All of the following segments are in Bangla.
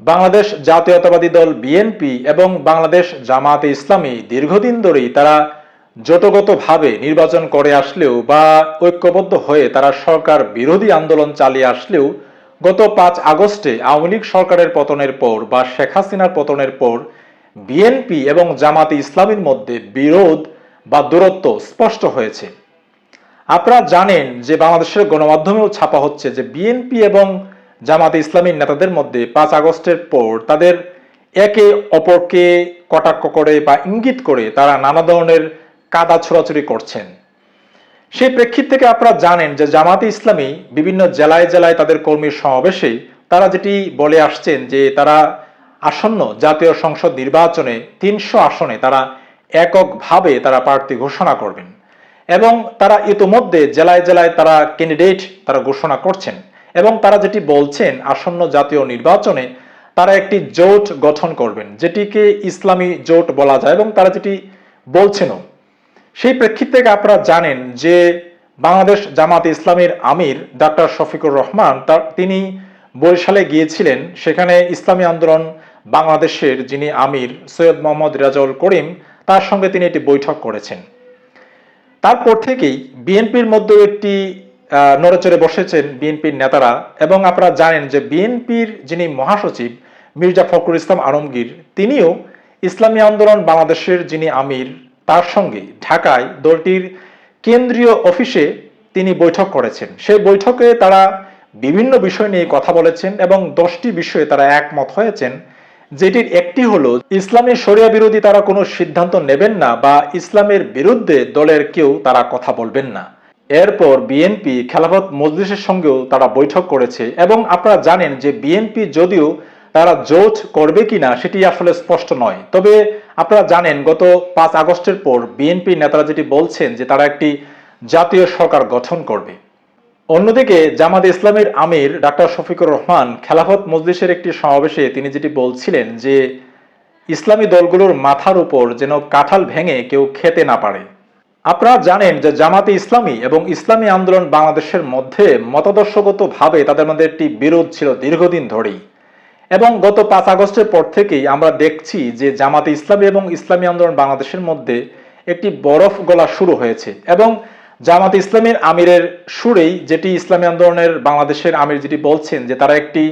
বাংলাদেশ জাতীয়তাবাদী দল বিএনপি এবং বাংলাদেশ জামাতে ইসলামী দীর্ঘদিন ধরেই তারা জোটগতভাবে নির্বাচন করে আসলেও বা ঐক্যবদ্ধ হয়ে তারা সরকার বিরোধী আন্দোলন চালিয়ে আসলেও গত পাঁচ আগস্টে আওয়ামী লীগ সরকারের পতনের পর বা শেখ হাসিনার পতনের পর বিএনপি এবং জামাতে ইসলামীর মধ্যে বিরোধ বা দূরত্ব স্পষ্ট হয়েছে। আপনারা জানেন যে বাংলাদেশের গণমাধ্যমেও ছাপা হচ্ছে যে বিএনপি এবং জামাতে ইসলামীর নেতাদের মধ্যে পাঁচ আগস্টের পর তাদের একে অপরকে কটাক্ষ করে বা ইঙ্গিত করে তারা নানা ধরনের কাদা ছোড়াছুড়ি করছেন। সেই প্রেক্ষিত থেকে আপনারা জানেন যে জামাতে ইসলামী বিভিন্ন জেলায় জেলায় তাদের কর্মীর সমাবেশে তারা যেটি বলে আসছেন যে তারা আসন্ন জাতীয় সংসদ নির্বাচনে তিনশো আসনে তারা এককভাবে তারা প্রার্থী ঘোষণা করবেন এবং তারা ইতোমধ্যে জেলায় জেলায় তারা ক্যান্ডিডেট তারা ঘোষণা করছেন। এবং তারা যেটি বলছেন আসন্ন জাতীয় নির্বাচনে, তারা একটি জোট গঠন করবেন, যেটিকে ইসলামী জোট বলা যায় এবং তারা যেটি বলছেনও। সেই প্রেক্ষিত থেকে আপনারা জানেন যে বাংলাদেশ জামাত ইসলামের আমির ডাক্তার শফিকুর রহমান, তার তিনি বরিশালে গিয়েছিলেন। সেখানে ইসলামী আন্দোলন বাংলাদেশের যিনি আমির সৈয়দ মোহাম্মদ রাজাউল করিম, তার সঙ্গে তিনি একটি বৈঠক করেছেন। তারপর থেকেই বিএনপির মধ্যে একটি নড়েচড়ে বসেছেন বিএনপির নেতারা এবং আপনারা জানেন যে বিএনপির যিনি মহাসচিব, মির্জা ফখরুল ইসলাম আলমগীর, তিনিও ইসলামী আন্দোলন বাংলাদেশের যিনি আমির, তার সঙ্গে ঢাকায় দলটির কেন্দ্রীয় অফিসে তিনি বৈঠক করেছেন। সেই বৈঠকে তারা বিভিন্ন বিষয় নিয়ে কথা বলেছেন এবং দশটি বিষয়ে তারা একমত হয়েছেন, যেটির একটি হলো ইসলামের শরিয়া বিরোধী তারা কোনো সিদ্ধান্ত নেবেন না বা ইসলামের বিরুদ্ধে দলের কেউ তারা কথা বলবেন না। এরপর বিএনপি খেলাফত মজলিসের সঙ্গেও তারা বৈঠক করেছে এবং আপনারা জানেন যে বিএনপি যদিও তারা জোট করবে কিনা সেটি আসলে স্পষ্ট নয়। তবে আপনারা জানেন গত পাঁচ আগস্টের পর বিএনপি নেতারা যেটি বলছেন যে তারা একটি জাতীয় সরকার গঠন করবে। অন্যদিকে জামাত ইসলামের আমির ডাক্তার শফিকুর রহমান খেলাফত মজলিসের একটি সমাবেশে তিনি যেটি বলছিলেন যে ইসলামী দলগুলোর মাথার উপর যেন কাঁঠাল ভেঙে কেউ খেতে না পারে। আপনারা জানেন যে জামাতে ইসলামী এবং ইসলামী আন্দোলন বাংলাদেশের মধ্যে মতাদর্শগতভাবে তাদের মধ্যে একটি বিরোধ ছিল দীর্ঘদিন ধরেই। এবং গত পাঁচ আগস্টের পর থেকেই আমরা দেখছি যে জামাতে ইসলামী এবং ইসলামী আন্দোলন বাংলাদেশের মধ্যে একটি বরফ গলা শুরু হয়েছে। এবং জামাত ইসলামীর আমিরের সুরেই যেটি ইসলামী আন্দোলনের বাংলাদেশের আমির যেটি বলছেন যে তারা একটি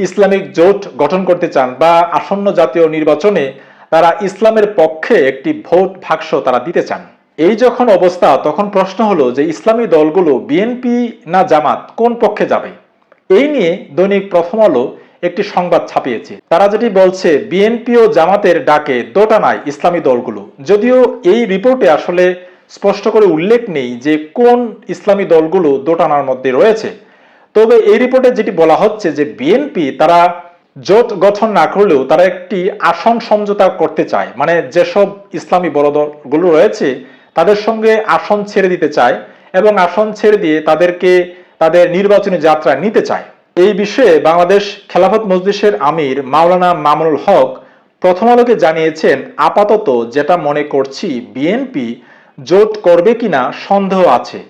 ইসলামিক জোট গঠন করতে চান বা আসন্ন জাতীয় নির্বাচনে তারা ইসলামের পক্ষে একটি ভোট ভাগস তারা দিতে চান। এই যখন অবস্থা, তখন প্রশ্ন হলো যে ইসলামী দলগুলো বিএনপি না জামাত, কোন পক্ষে যাবে? এই নিয়ে দৈনিক প্রথম আলো একটি সংবাদ ছাপিয়েছে। তারা যেটি বলছে, বিএনপি ও জামাতের ডাকে দোটানায় ইসলামী দলগুলো। যদিও এই রিপোর্টে আসলে স্পষ্ট করে উল্লেখ নেই যে কোন ইসলামী দলগুলো দোটানার মধ্যে রয়েছে। তবে এই রিপোর্টে যেটি বলা হচ্ছে যে বিএনপি তারা জোট গঠন না করলেও তারা একটি আসন সমঝোতা করতে চায়। মানে যেসব ইসলামী বড় দলগুলো রয়েছে তাদের সঙ্গে আসন ছেড়ে দিতে চায় এবং আসন ছেড়ে দিয়ে তাদেরকে তাদের নির্বাচনী যাত্রা নিতে চায়। এই বিষয়ে বাংলাদেশ খেলাফত মজলিসের আমির মাওলানা মামুনুল হক প্রথম আলোকে জানিয়েছেন, আপাতত যেটা মনে করছি, বিএনপি জোট করবে কিনা সন্দেহ আছে।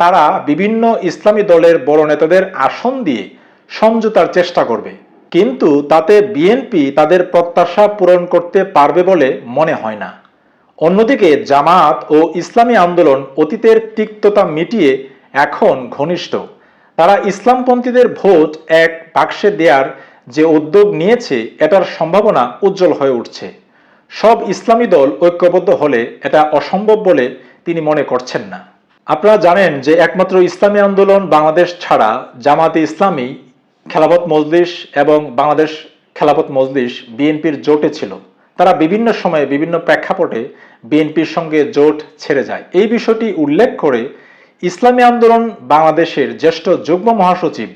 তারা বিভিন্ন ইসলামী দলের বড় নেতাদের আসন দিয়ে সমঝোতার চেষ্টা করবে। কিন্তু তাতে বিএনপি তাদের প্রত্যাশা পূরণ করতে পারবে বলে মনে হয় না। অন্যদিকে জামাত ও ইসলামী আন্দোলন অতীতের তিক্ততা মিটিয়ে এখন ঘনিষ্ঠ। তারা ইসলামপন্থীদের ভোট এক বাক্সে দেয়ার যে উদ্যোগ নিয়েছে, এটার সম্ভাবনা উজ্জ্বল হয়ে উঠছে। সব ইসলামী দল ঐক্যবদ্ধ হলে এটা অসম্ভব বলে তিনি মনে করছেন না। আপনারা জানেন যে একমাত্র ইসলামী আন্দোলন বাংলাদেশ ছাড়া জামাতে ইসলামী খেলাফত মজলিস এবং বাংলাদেশ খেলাফত মজলিস বিএনপির জোটে ছিল। তারা বিভিন্ন সময়ে বিভিন্ন প্রেক্ষাপটে বিএনপির সঙ্গে জোট ছেড়ে যায়। এই বিষয়টি উল্লেখ করে ইসলামী আন্দোলন বাংলাদেশের জ্যেষ্ঠ যুগ্ম মহাসচিব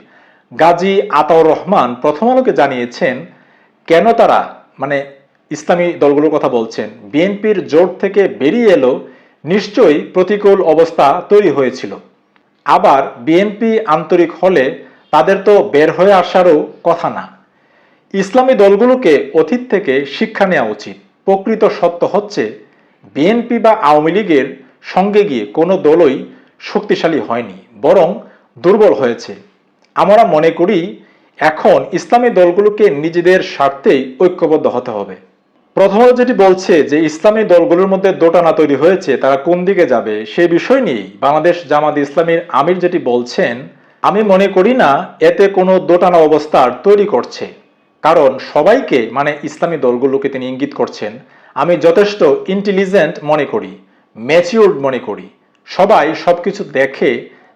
গাজী আতাউর রহমান প্রথম আলোকে জানিয়েছেন, কেন তারা মানে ইসলামী দলগুলোর কথা বলছেন, বিএনপির জোট থেকে বেরিয়ে এলো, নিশ্চয়ই প্রতিকূল অবস্থা তৈরি হয়েছিল। আবার বিএনপি আন্তরিক হলে তাদের তো বের হয়ে আসারও কথা না। ইসলামী দলগুলোকে অতীত থেকে শিক্ষা নেওয়া উচিত। প্রকৃত সত্য হচ্ছে, বিএনপি বা আওয়ামী লীগের সঙ্গে গিয়ে কোনো দলই শক্তিশালী হয়নি, বরং দুর্বল হয়েছে। আমরা মনে করি, এখন ইসলামী দলগুলোকে নিজেদের স্বার্থেই ঐক্যবদ্ধ হতে হবে। প্রথমত যেটি বলছে যে ইসলামী দলগুলোর মধ্যে দোটানা তৈরি হয়েছে, তারা কোন দিকে যাবে সে বিষয় নিয়েই বাংলাদেশ জামাত ইসলামীর আমির যেটি বলছেন, আমি মনে করি না, এতে কোনো দোটানা অবস্থার তৈরি করছে। কারণ সবাইকে মানে ইসলামী দলগুলোকে তিনি ইঙ্গিত করছেন, আমি যথেষ্ট ইন্টেলিজেন্ট মনে করি ম্যাচিউর্ড মনে করি। সবাই সবকিছু দেখে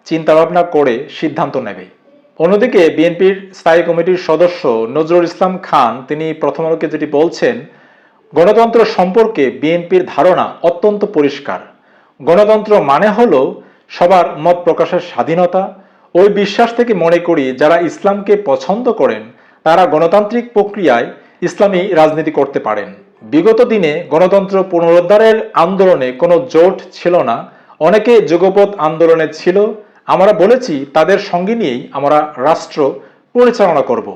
চিন্তাভাবনা করে সিদ্ধান্ত নেবে। অন্যদিকে বিএনপির স্থায়ী কমিটির সদস্য নজরুল ইসলাম খান, তিনি প্রথম আলোকে যেটি বলছেন, গণতন্ত্র সম্পর্কে বিএনপির ধারণা অত্যন্ত পরিষ্কার। গণতন্ত্র মানে হল সবার মত প্রকাশের স্বাধীনতা। ওই বিশ্বাস থেকে মনে করি যারা ইসলামকে পছন্দ করেন তারা গণতান্ত্রিক প্রক্রিয়ায় ইসলামী রাজনীতি করতে পারেন। বিগত দিনে গণতন্ত্র পুনরুদ্ধারের আন্দোলনে কোনো জোট ছিল না। অনেকে যুগপৎ আন্দোলনে ছিল। আমরা বলেছি, তাদের সঙ্গে নিয়েই আমরা রাষ্ট্র পরিচালনা করব।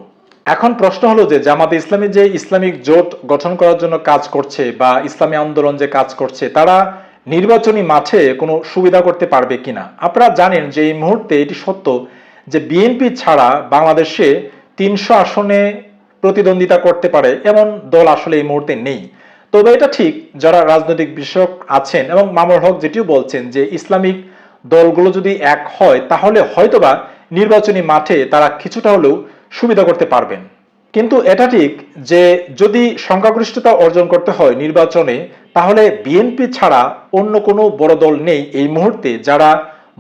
এখন প্রশ্ন হলো যে, জামাতে ইসলামী যে ইসলামিক জোট গঠন করার জন্য কাজ করছে বা ইসলামী আন্দোলন যে কাজ করছে, তারা নির্বাচনী মাঠে কোনো সুবিধা করতে পারবে কিনা? আপনারা জানেন যে এই মুহূর্তে এটি সত্য যে বিএনপি ছাড়া বাংলাদেশে তিনশো আসনে প্রতিদ্বন্দ্বিতা করতে পারে এমন দল আসলে এই মুহূর্তে নেই। তবে এটা ঠিক যারা রাজনৈতিক বিষয়ক আছেন এবং মামুর হক যেটিও বলছেন যে ইসলামিক দলগুলো যদি এক হয়, তাহলে হয়তোবা নির্বাচনী মাঠে তারা কিছুটা হলেও সুবিধা করতে পারবেন। কিন্তু এটা ঠিক যে যদি সংখ্যাগরিষ্ঠতা অর্জন করতে হয় নির্বাচনে, তাহলে বিএনপি ছাড়া অন্য কোনো বড় দল নেই এই মুহূর্তে যারা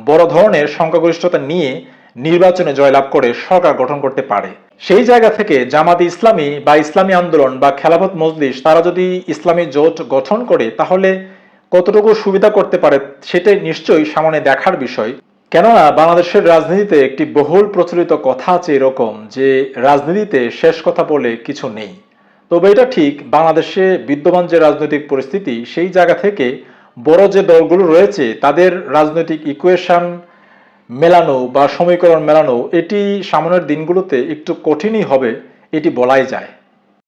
বড় ধরনের সংখ্যাগরিষ্ঠতা নিয়ে নির্বাচনে জয়লাভ করে সরকার গঠন করতে পারে। সেই জায়গা থেকে জামাতি ইসলামী বা ইসলামী আন্দোলন বা খেলাফত মজলিস, তারা যদি ইসলামী জোট গঠন করে, তাহলে কতটুকু সুবিধা করতে পারে সেটাই নিশ্চয়ই সামনে দেখার বিষয়। কেননা, বাংলাদেশের রাজনীতিতে একটি বহুল প্রচলিত কথা আছে এরকম যে, রাজনীতিতে শেষ কথা বলে কিছু নেই। তবে এটা ঠিক, বাংলাদেশে বিদ্যমান যে রাজনৈতিক পরিস্থিতি, সেই জায়গা থেকে বড় যে দলগুলো রয়েছে, তাদের রাজনৈতিক ইকুয়েশন মেলানো বা সমীকরণ মেলানো এটি সামনের দিনগুলোতে একটু কঠিনই হবে এটি বলাই যায়।